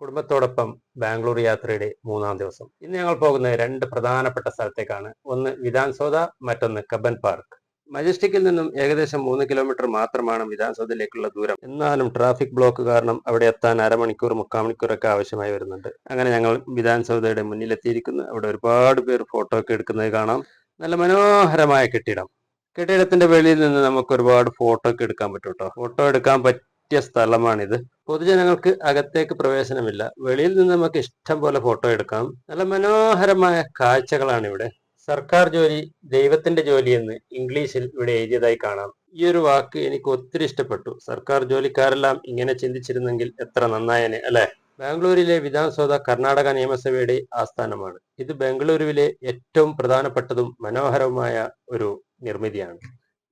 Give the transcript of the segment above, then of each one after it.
കുടുംബത്തോടൊപ്പം ബാംഗ്ലൂർ യാത്രയുടെ മൂന്നാം ദിവസം. ഇന്ന് ഞങ്ങൾ പോകുന്ന രണ്ട് പ്രധാനപ്പെട്ട സ്ഥലത്തേക്കാണ്. ഒന്ന് വിധാൻസോദ മറ്റൊന്ന് കബൻ പാർക്ക്. മജസ്റ്റിക്കിൽ നിന്നും ഏകദേശം മൂന്ന് കിലോമീറ്റർ മാത്രമാണ് വിധാൻസോദയിലേക്കുള്ള ദൂരം. എന്നാലും ട്രാഫിക് ബ്ലോക്ക് കാരണം അവിടെ എത്താൻ അരമണിക്കൂർ മുക്കാൽ മണിക്കൂറൊക്കെ ആവശ്യമായി വരുന്നുണ്ട്. അങ്ങനെ ഞങ്ങൾ വിധാൻസൗദയുടെ മുന്നിലെത്തിയിരിക്കുന്നു. അവിടെ ഒരുപാട് പേർ ഫോട്ടോ ഒക്കെ എടുക്കുന്നത് കാണാം. നല്ല മനോഹരമായ കെട്ടിടം. കെട്ടിടത്തിന്റെ വെളിയിൽ നിന്ന് നമുക്ക് ഒരുപാട് ഫോട്ടോ ഒക്കെ എടുക്കാൻ പറ്റും കേട്ടോ. ഫോട്ടോ എടുക്കാൻ പറ്റിയ സ്ഥലമാണിത്. പൊതുജനങ്ങൾക്ക് അകത്തേക്ക് പ്രവേശനമില്ല. വെളിയിൽ നിന്ന് നമുക്ക് ഇഷ്ടം പോലെ ഫോട്ടോ എടുക്കാം. നല്ല മനോഹരമായ കാഴ്ചകളാണ് ഇവിടെ സർക്കാർ ജോലി ദൈവത്തിന്റെ ജോലി എന്ന് ഇംഗ്ലീഷിൽ ഇവിടെ എഴുതിയതായി കാണാം. ഈ ഒരു വാക്ക് എനിക്ക് ഒത്തിരി ഇഷ്ടപ്പെട്ടു. സർക്കാർ ജോലിക്കാരെല്ലാം ഇങ്ങനെ ചിന്തിച്ചിരുന്നെങ്കിൽ എത്ര നന്നായനെ അല്ലെ? ബാംഗ്ലൂരിലെ വിധാൻസൗധ കർണാടക നിയമസഭയുടെ ആസ്ഥാനമാണ്. ഇത് ബംഗളൂരുവിലെ ഏറ്റവും പ്രധാനപ്പെട്ടതും മനോഹരവുമായ ഒരു നിർമ്മിതിയാണ്.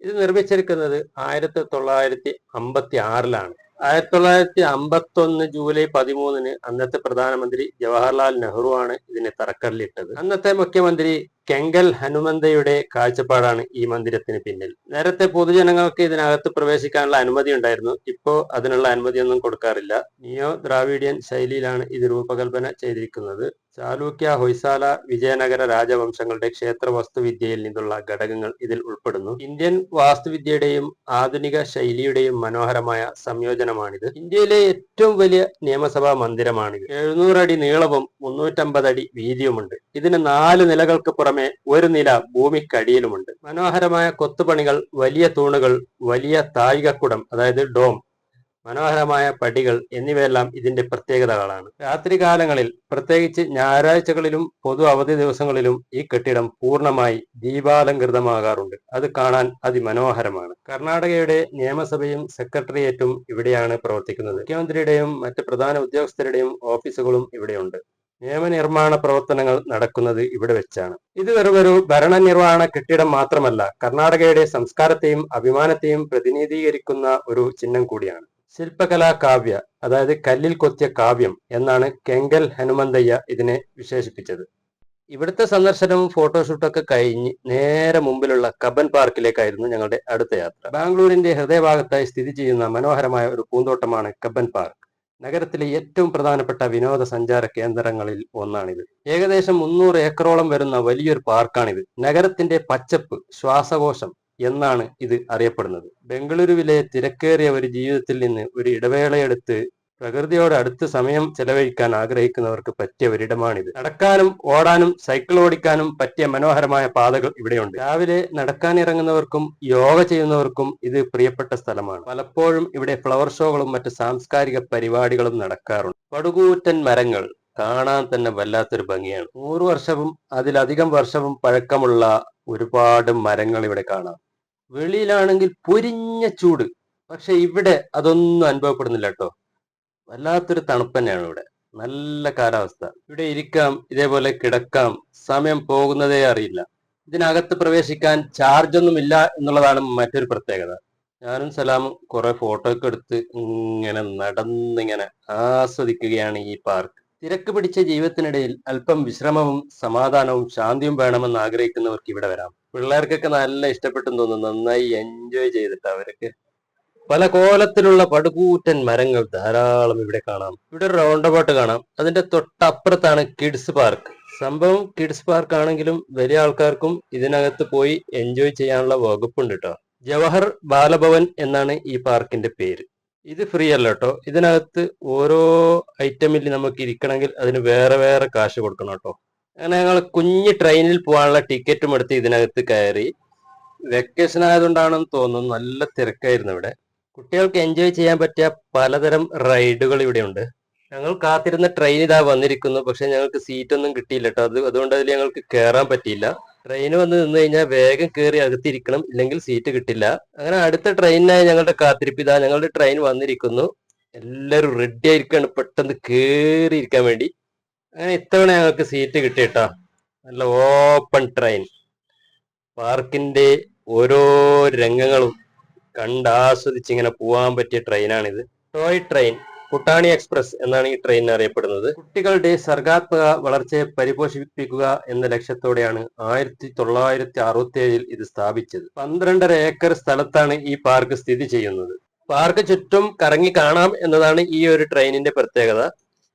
ഇത് നിർമ്മിച്ചിരിക്കുന്നത് ആയിരത്തി തൊള്ളായിരത്തി അമ്പത്തി ആറിലാണ് ആയിരത്തി തൊള്ളായിരത്തി അമ്പത്തി ഒന്ന് ജൂലൈ പതിമൂന്നിന് അന്നത്തെ പ്രധാനമന്ത്രി ജവഹർലാൽ നെഹ്റു ആണ് ഇതിന് തറക്കല്ലിട്ടത്. അന്നത്തെ മുഖ്യമന്ത്രി കെങ്കൽ ഹനുമന്തയുടെ കാഴ്ചപ്പാടാണ് ഈ മന്ദിരത്തിന് പിന്നിൽ. നേരത്തെ പൊതുജനങ്ങൾക്ക് ഇതിനകത്ത് പ്രവേശിക്കാനുള്ള അനുമതി ഉണ്ടായിരുന്നു. ഇപ്പോ അതിനുള്ള അനുമതിയൊന്നും കൊടുക്കാറില്ല. നിയോ ദ്രാവിഡിയൻ ശൈലിയിലാണ് ഇത് രൂപകൽപ്പന ചെയ്തിരിക്കുന്നത്. ചാലൂക്യ ഹൊയ്സാല വിജയനഗര രാജവംശങ്ങളുടെ ക്ഷേത്ര വാസ്തുവിദ്യയിൽ നിന്നുള്ള ഘടകങ്ങൾ ഇതിൽ ഉൾപ്പെടുന്നു. ഇന്ത്യൻ വാസ്തുവിദ്യയുടെയും ആധുനിക ശൈലിയുടെയും മനോഹരമായ സംയോജനമാണിത്. ഇന്ത്യയിലെ ഏറ്റവും വലിയ നിയമസഭാ മന്ദിരമാണിത്. എഴുന്നൂറ് അടി നീളവും മുന്നൂറ്റമ്പത് അടി വീതിയുമുണ്ട്. ഇതിന് നാല് നിലകൾക്ക് പുറമെ ഒരു നില ഭൂമിക്കടിയിലുമുണ്ട്. മനോഹരമായ കൊത്തുപണികൾ വലിയ തൂണുകൾ വലിയ താഴികക്കുടം അതായത് ഡോം മനോഹരമായ പടികൾ എന്നിവയെല്ലാം ഇതിന്റെ പ്രത്യേകതകളാണ്. രാത്രികാലങ്ങളിൽ പ്രത്യേകിച്ച് ഞായറാഴ്ചകളിലും പൊതു അവധി ദിവസങ്ങളിലും ഈ കെട്ടിടം പൂർണമായി ദീപാലങ്കൃതമാകാറുണ്ട് അത് കാണാൻ അതിമനോഹരമാണ്. കർണാടകയുടെ നിയമസഭയും സെക്രട്ടേറിയറ്റും ഇവിടെയാണ് പ്രവർത്തിക്കുന്നത്. മുഖ്യമന്ത്രിയുടെയും മറ്റ് പ്രധാന ഉദ്യോഗസ്ഥരുടെയും ഓഫീസുകളും ഇവിടെയുണ്ട്. നിയമനിർമ്മാണ പ്രവർത്തനങ്ങൾ നടക്കുന്നത് ഇവിടെ വെച്ചാണ്. ഇത് വെറുമൊരു ഭരണനിർവഹണ കെട്ടിടം മാത്രമല്ല കർണാടകയുടെ സംസ്കാരത്തെയും അഭിമാനത്തെയും പ്രതിനിധീകരിക്കുന്ന ഒരു ചിഹ്നം കൂടിയാണ്. ശില്പകലാ കാവ്യ അതായത് കല്ലിൽ കൊത്തിയ കാവ്യം എന്നാണ് കെങ്കൽ ഹനുമന്തയ്യ ഇതിനെ വിശേഷിപ്പിച്ചത്. ഇവിടുത്തെ സന്ദർശനവും ഫോട്ടോഷൂട്ടൊക്കെ കഴിഞ്ഞ് നേരെ മുമ്പിലുള്ള കബൻ പാർക്കിലേക്കായിരുന്നു ഞങ്ങളുടെ അടുത്ത യാത്ര. ബാംഗ്ലൂരിന്റെ ഹൃദയഭാഗത്തായി സ്ഥിതി ചെയ്യുന്ന മനോഹരമായ ഒരു പൂന്തോട്ടമാണ് കബൻ പാർക്ക്. നഗരത്തിലെ ഏറ്റവും പ്രധാനപ്പെട്ട വിനോദസഞ്ചാര കേന്ദ്രങ്ങളിൽ ഒന്നാണിത്. ഏകദേശം മുന്നൂറ് ഏക്കറോളം വരുന്ന വലിയൊരു പാർക്കാണിത്. നഗരത്തിന്റെ പച്ചപ്പ് ശ്വാസകോശം എന്നാണ് ഇത് അറിയപ്പെടുന്നത്. ബംഗളൂരുവിലെ തിരക്കേറിയ ഒരു ജീവിതത്തിൽ നിന്ന് ഒരു ഇടവേളയെടുത്ത് പ്രകൃതിയോട് അടുത്ത് സമയം ചെലവഴിക്കാൻ ആഗ്രഹിക്കുന്നവർക്ക് പറ്റിയ ഒരിടമാണിത്. നടക്കാനും ഓടാനും സൈക്കിൾ ഓടിക്കാനും പറ്റിയ മനോഹരമായ പാതകൾ ഇവിടെയുണ്ട്. രാവിലെ നടക്കാൻ ഇറങ്ങുന്നവർക്കും യോഗ ചെയ്യുന്നവർക്കും ഇത് പ്രിയപ്പെട്ട സ്ഥലമാണ്. പലപ്പോഴും ഇവിടെ ഫ്ലവർ ഷോകളും മറ്റ് സാംസ്കാരിക പരിപാടികളും നടക്കാറുണ്ട്. പടുകൂറ്റൻ മരങ്ങൾ കാണാൻ തന്നെ വല്ലാത്തൊരു ഭംഗിയാണ്. നൂറ് വർഷവും അതിലധികം വർഷവും പഴക്കമുള്ള ഒരുപാട് മരങ്ങൾ ഇവിടെ കാണാം. വെളിയിലാണെങ്കിൽ പൊരിഞ്ഞ ചൂട്. പക്ഷെ ഇവിടെ അതൊന്നും അനുഭവപ്പെടുന്നില്ല കേട്ടോ. വല്ലാത്തൊരു തണുപ്പ് തന്നെയാണ് ഇവിടെ. നല്ല കാലാവസ്ഥ. ഇവിടെ ഇരിക്കാം ഇതേപോലെ കിടക്കാം സമയം പോകുന്നതേ അറിയില്ല. ഇതിനകത്ത് പ്രവേശിക്കാൻ ചാർജ് ഒന്നും ഇല്ല എന്നുള്ളതാണ് മറ്റൊരു പ്രത്യേകത. ഞാനും സലാമും കുറെ ഫോട്ടോ ഒക്കെ എടുത്ത് ഇങ്ങനെ നടന്നിങ്ങനെ ആസ്വദിക്കുകയാണ് ഈ പാർക്ക് തിരക്ക് പിടിച്ച ജീവിതത്തിനിടയിൽ അല്പം വിശ്രമവും സമാധാനവും ശാന്തിയും വേണമെന്ന് ആഗ്രഹിക്കുന്നവർക്ക് ഇവിടെ വരാം. പിള്ളേർക്കൊക്കെ നല്ല ഇഷ്ടപ്പെട്ടെന്ന് തോന്നുന്നു. നന്നായി എൻജോയ് ചെയ്തിട്ട് അവർക്ക് പല കോലത്തിലുള്ള പടുകൂറ്റൻ മരങ്ങൾ ധാരാളം ഇവിടെ കാണാം. ഇവിടെ ഒരു റൗണ്ട് അബൌട്ട് കാണാം. അതിന്റെ തൊട്ടപ്പുറത്താണ് കിഡ്സ് പാർക്ക് സംഭവം കിഡ്സ് പാർക്ക് ആണെങ്കിലും വലിയ ആൾക്കാർക്കും ഇതിനകത്ത് പോയി എൻജോയ് ചെയ്യാനുള്ള വകുപ്പുണ്ട് കേട്ടോ ജവഹർ ബാലഭവൻ എന്നാണ് ഈ പാർക്കിന്റെ പേര്. ഇത് ഫ്രീ അല്ല കേട്ടോ ഇതിനകത്ത് ഓരോ ഐറ്റമിൽ നമുക്ക് ഇരിക്കണമെങ്കിൽ അതിന് വേറെ വേറെ കാശ് കൊടുക്കണം കേട്ടോ അങ്ങനെ ഞങ്ങൾ കുഞ്ഞ് ട്രെയിനിൽ പോകാനുള്ള ടിക്കറ്റും എടുത്ത് ഇതിനകത്ത് കയറി. വെക്കേഷൻ ആയതുകൊണ്ടാണെന്ന് തോന്നുന്നു നല്ല തിരക്കായിരുന്നു ഇവിടെ. കുട്ടികൾക്ക് എൻജോയ് ചെയ്യാൻ പറ്റിയ പലതരം റൈഡുകൾ ഇവിടെ ഉണ്ട് ഞങ്ങൾ കാത്തിരുന്ന ട്രെയിൻ ഇതാ വന്നിരിക്കുന്നു. പക്ഷെ ഞങ്ങൾക്ക് സീറ്റ് ഒന്നും കിട്ടിയില്ല കേട്ടോ. അത് അതുകൊണ്ട് അതിൽ ഞങ്ങൾക്ക് കയറാൻ പറ്റിയില്ല. ട്രെയിൻ വന്ന് നിന്ന് കഴിഞ്ഞാൽ വേഗം കയറി അകത്തിരിക്കണം. ഇല്ലെങ്കിൽ സീറ്റ് കിട്ടില്ല. അങ്ങനെ അടുത്ത ട്രെയിനിനായി ഞങ്ങളുടെ കാത്തിരിപ്പ് ഇതാ. ഞങ്ങളുടെ ട്രെയിൻ വന്നിരിക്കുന്നു. എല്ലാവരും റെഡി ആയിരിക്കാണ്. പെട്ടെന്ന് കയറി ഇരിക്കാൻ വേണ്ടി. അങ്ങനെ ഇത്തവണ ഞങ്ങൾക്ക് സീറ്റ് കിട്ടി കിട്ടിയിട്ടാ നല്ല ഓപ്പൺ ട്രെയിൻ പാർക്കിന്റെ ഓരോ രംഗങ്ങളും. കണ്ടാസ്വദിച്ച് ഇങ്ങനെ പോകാൻ പറ്റിയ ട്രെയിനാണിത്. ടോയ് ട്രെയിൻ കുട്ടാണി എക്സ്പ്രസ് എന്നാണ് ഈ ട്രെയിൻ അറിയപ്പെടുന്നത്. കുട്ടികളുടെ സർഗാത്മക വളർച്ചയെ പരിപോഷിപ്പിക്കുക എന്ന ലക്ഷ്യത്തോടെയാണ് ആയിരത്തി തൊള്ളായിരത്തി അറുപത്തി ഏഴിൽ ഇത് സ്ഥാപിച്ചത്. പന്ത്രണ്ടര ഏക്കർ സ്ഥലത്താണ് ഈ പാർക്ക് സ്ഥിതി ചെയ്യുന്നത്. പാർക്ക് ചുറ്റും കറങ്ങി കാണാം എന്നതാണ് ഈ ഒരു ട്രെയിനിന്റെ പ്രത്യേകത.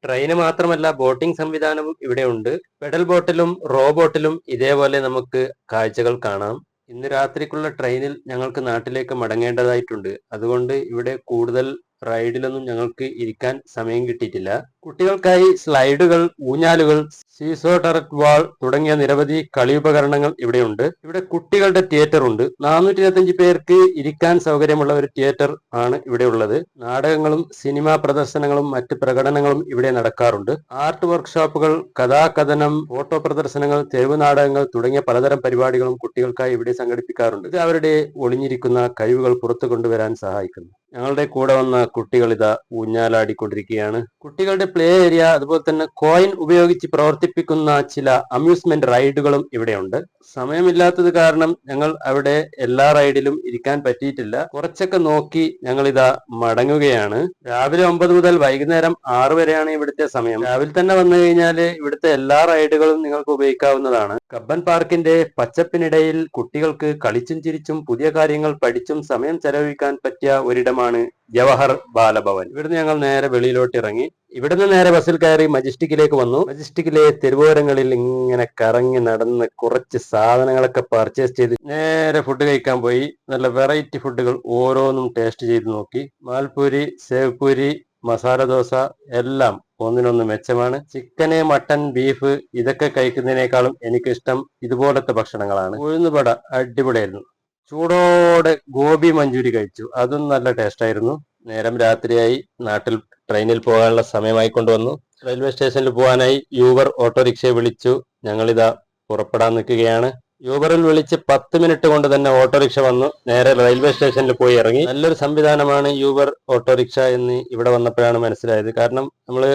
ട്രെയിന് മാത്രമല്ല ബോട്ടിംഗ് സംവിധാനവും ഇവിടെ ഉണ്ട്. പെഡൽ ബോട്ടിലും റോ ബോട്ടിലും ഇതേപോലെ നമുക്ക് കാഴ്ചകൾ കാണാം. ഇന്ന് രാത്രിക്കുള്ള ട്രെയിനിൽ ഞങ്ങൾക്ക് നാട്ടിലേക്ക് മടങ്ങേണ്ടതായിട്ടുണ്ട്. അതുകൊണ്ട് ഇവിടെ കൂടുതൽ റൈഡിലൊന്നും ഞങ്ങൾക്ക് ഇരിക്കാൻ സമയം കിട്ടിയിട്ടില്ല. കുട്ടികൾക്കായി സ്ലൈഡുകൾ ഊഞ്ഞാലുകൾ സീസോ ടററ്റ് വാൾ തുടങ്ങിയ നിരവധി കളിയുപകരണങ്ങൾ ഇവിടെയുണ്ട്. ഇവിടെ കുട്ടികളുടെ തിയേറ്റർ ഉണ്ട്. നാനൂറ്റി ഇരുപത്തഞ്ച് പേർക്ക് ഇരിക്കാൻ സൗകര്യമുള്ള ഒരു തിയേറ്റർ ആണ് ഇവിടെ ഉള്ളത് നാടകങ്ങളും സിനിമാ പ്രദർശനങ്ങളും മറ്റ് പ്രകടനങ്ങളും ഇവിടെ നടക്കാറുണ്ട്. ആർട്ട് വർക്ക്ഷോപ്പുകൾ കഥാകഥനം ഫോട്ടോ പ്രദർശനങ്ങൾ തെരുവ് നാടകങ്ങൾ തുടങ്ങിയ പലതരം പരിപാടികളും കുട്ടികൾക്കായി ഇവിടെ സംഘടിപ്പിക്കാറുണ്ട്. ഇത് അവരുടെ ഒളിഞ്ഞിരിക്കുന്ന കഴിവുകൾ പുറത്തു കൊണ്ടുവരാൻ സഹായിക്കുന്നു. ഞങ്ങളുടെ കൂടെ വന്ന കുട്ടികൾ ഇതാ ഊഞ്ഞാലാടിക്കൊണ്ടിരിക്കുകയാണ്. കുട്ടികളുടെ പ്ലേ ഏരിയ അതുപോലെ തന്നെ കോയിൻ ഉപയോഗിച്ച് പ്രവർത്തിപ്പിക്കുന്ന ചില അമ്യൂസ്മെന്റ് റൈഡുകളും ഇവിടെയുണ്ട്. സമയമില്ലാത്തത് കാരണം ഞങ്ങൾ അവിടെ എല്ലാ റൈഡിലും ഇരിക്കാൻ പറ്റിയിട്ടില്ല. കുറച്ചൊക്കെ നോക്കി ഞങ്ങൾ ഇതാ മടങ്ങുകയാണ്. രാവിലെ ഒമ്പത് മുതൽ വൈകുന്നേരം ആറ് വരെയാണ് ഇവിടുത്തെ സമയം. രാവിലെ തന്നെ വന്നു കഴിഞ്ഞാൽ ഇവിടുത്തെ എല്ലാ റൈഡുകളും നിങ്ങൾക്ക് ഉപയോഗിക്കാവുന്നതാണ്. കബ്ബൻ പാർക്കിന്റെ പച്ചപ്പിനിടയിൽ കുട്ടികൾക്ക് കളിച്ചും ചിരിച്ചും പുതിയ കാര്യങ്ങൾ പഠിച്ചും സമയം ചെലവഴിക്കാൻ പറ്റിയ ഒരിടമാണ് ജവഹർ ബാലഭവൻ. ഇവിടുന്ന് ഞങ്ങൾ നേരെ വെളിയിലോട്ട് ഇറങ്ങി ഇവിടുന്ന് നേരെ ബസ്സിൽ കയറി മജിസ്റ്റിക്കിലേക്ക് വന്നു. മജിസ്റ്റിക്കിലെ തെരുവോരങ്ങളിൽ ഇങ്ങനെ കറങ്ങി നടന്ന് കുറച്ച് സാധനങ്ങളൊക്കെ പർച്ചേസ് ചെയ്ത് നേരെ ഫുഡ് കഴിക്കാൻ പോയി. നല്ല വെറൈറ്റി ഫുഡുകൾ ഓരോന്നും ടേസ്റ്റ് ചെയ്ത് നോക്കി. മാൽപൂരി സേവ്പൂരി മസാല ദോശ എല്ലാം ഒന്നിനൊന്ന് മെച്ചമാണ്. ചിക്കന് മട്ടൻ ബീഫ് ഇതൊക്കെ കഴിക്കുന്നതിനേക്കാളും എനിക്കിഷ്ടം ഇതുപോലത്തെ ഭക്ഷണങ്ങളാണ്. ഉഴുന്നുപട അടിപൊളിയായിരുന്നു. ചൂടോടെ ഗോപി മഞ്ചൂരി കഴിച്ചു. അതും നല്ല ടേസ്റ്റ് ആയിരുന്നു. നേരം രാത്രിയായി നാട്ടിൽ ട്രെയിനിൽ പോകാനുള്ള സമയമായി കൊണ്ടുവന്നു. റെയിൽവേ സ്റ്റേഷനിൽ പോകാനായി യൂബർ ഓട്ടോറിക്ഷയെ വിളിച്ചു. ഞങ്ങളിതാ പുറപ്പെടാൻ നിൽക്കുകയാണ്. യൂബറിൽ വിളിച്ച് പത്ത് മിനിറ്റ് കൊണ്ട് തന്നെ ഓട്ടോറിക്ഷ വന്നു. നേരെ റെയിൽവേ സ്റ്റേഷനിൽ പോയി ഇറങ്ങി. നല്ലൊരു സംവിധാനമാണ് യൂബർ ഓട്ടോറിക്ഷ എന്ന് ഇവിടെ വന്നപ്പോഴാണ് മനസ്സിലായത്. കാരണം നമ്മൾ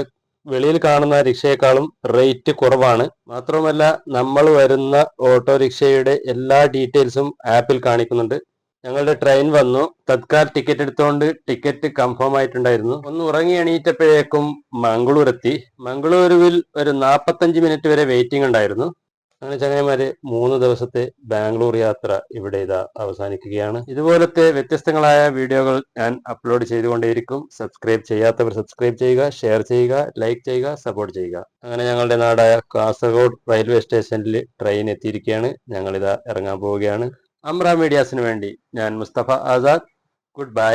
വെളിയിൽ കാണുന്ന റിക്ഷയെക്കാളും റേറ്റ് കുറവാണ്. മാത്രമല്ല നമ്മൾ വരുന്ന ഓട്ടോറിക്ഷയുടെ എല്ലാ ഡീറ്റെയിൽസും ആപ്പിൽ കാണിക്കുന്നുണ്ട്. ഞങ്ങളുടെ ട്രെയിൻ വന്നു. തത്കാൽ ടിക്കറ്റ് എടുത്തുകൊണ്ട് ടിക്കറ്റ് കൺഫേം ആയിട്ടുണ്ടായിരുന്നു. ഒന്ന് ഉറങ്ങി എണീറ്റപ്പോഴേക്കും മംഗളൂർ എത്തി മംഗളൂരുവിൽ ഒരു നാൽപ്പത്തഞ്ച് മിനിറ്റ് വരെ വെയിറ്റിംഗ് ഉണ്ടായിരുന്നു. അങ്ങനെ ചങ്ങായിമാരെ മൂന്ന് ദിവസത്തെ ബാംഗ്ലൂർ യാത്ര ഇവിടെ ഇതാ അവസാനിക്കുകയാണ്. ഇതുപോലത്തെ വ്യത്യസ്തങ്ങളായ വീഡിയോകൾ ഞാൻ അപ്ലോഡ് ചെയ്തുകൊണ്ടേയിരിക്കും. സബ്സ്ക്രൈബ് ചെയ്യാത്തവർ സബ്സ്ക്രൈബ് ചെയ്യുക ഷെയർ ചെയ്യുക ലൈക്ക് ചെയ്യുക സപ്പോർട്ട് ചെയ്യുക. അങ്ങനെ ഞങ്ങളുടെ നാടായ കാസർഗോഡ് റെയിൽവേ സ്റ്റേഷനിൽ ട്രെയിൻ എത്തിയിരിക്കുകയാണ്. ഞങ്ങളിതാ ഇറങ്ങാൻ പോവുകയാണ്. അമ്ര മീഡിയാസിന് വേണ്ടി ഞാൻ മുസ്തഫ ആസാദ്. Good bye.